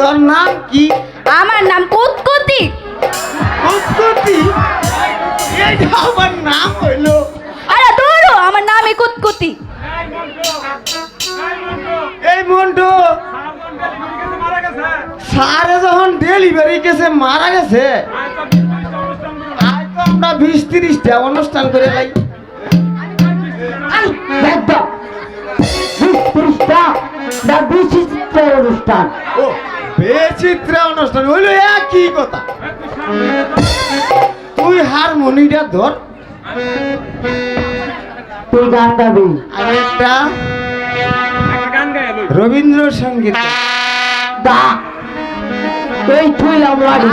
তোর নাম কি? আমার নাম কুতকুতি কুতকুতি এইটা আমার নাম হইল আরে দৌড়ো আমার নামই কুতকুতি এই মন্টু সারে যখন ডেলিভারি কেসে মারা গেছে। আমরা বিশ তিরিশটা অনুষ্ঠান করে লাই। অনুষ্ঠান। ও। বেচিত্র অনুষ্ঠান হইল একই কথা। তুই হারমোনিটা ধর। তুই গান গাবি। আর একটা রবীন্দ্রসঙ্গীত। দা তুই থুইলাম লাড়ি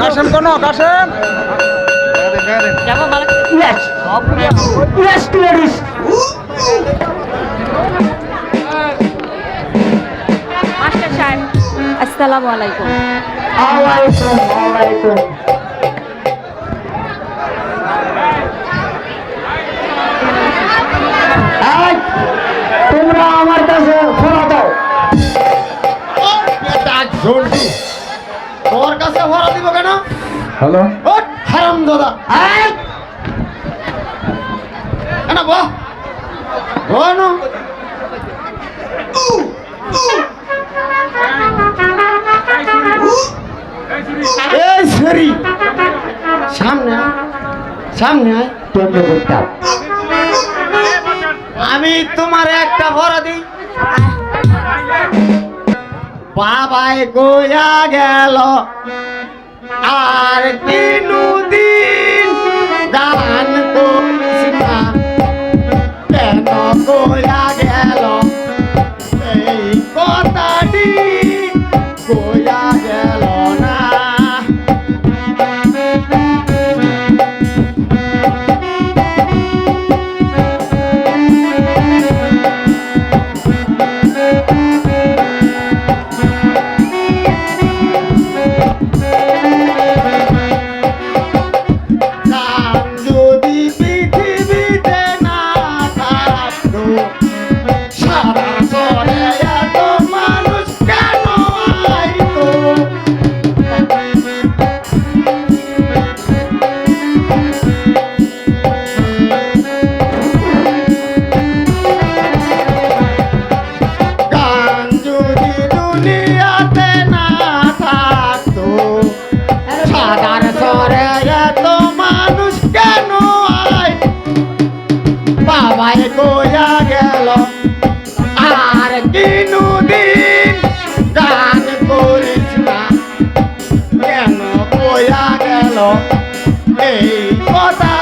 কাশেম কোন কাশেম। ইয়েস মাস্টার সাহেব আসসালামু আলাইকুম। আলাইকুম তোমরা আমার কাছে ঝন্টু। তোর কাছে ভরা দিব কেন? হ্যালো? ও হারাম দাদা। কেন বহ বন এই সরি সামনে সামনে আমি তোমার একটা ভরা দিই। বাবাই গোয়া গেল। আর তিনু দিন গোয়া গেল? এই কথাটি গোয়া বাবাই গোয়া গেল আর কিনু দিন গান করিস না কেন গোয়া গেল? এই কথা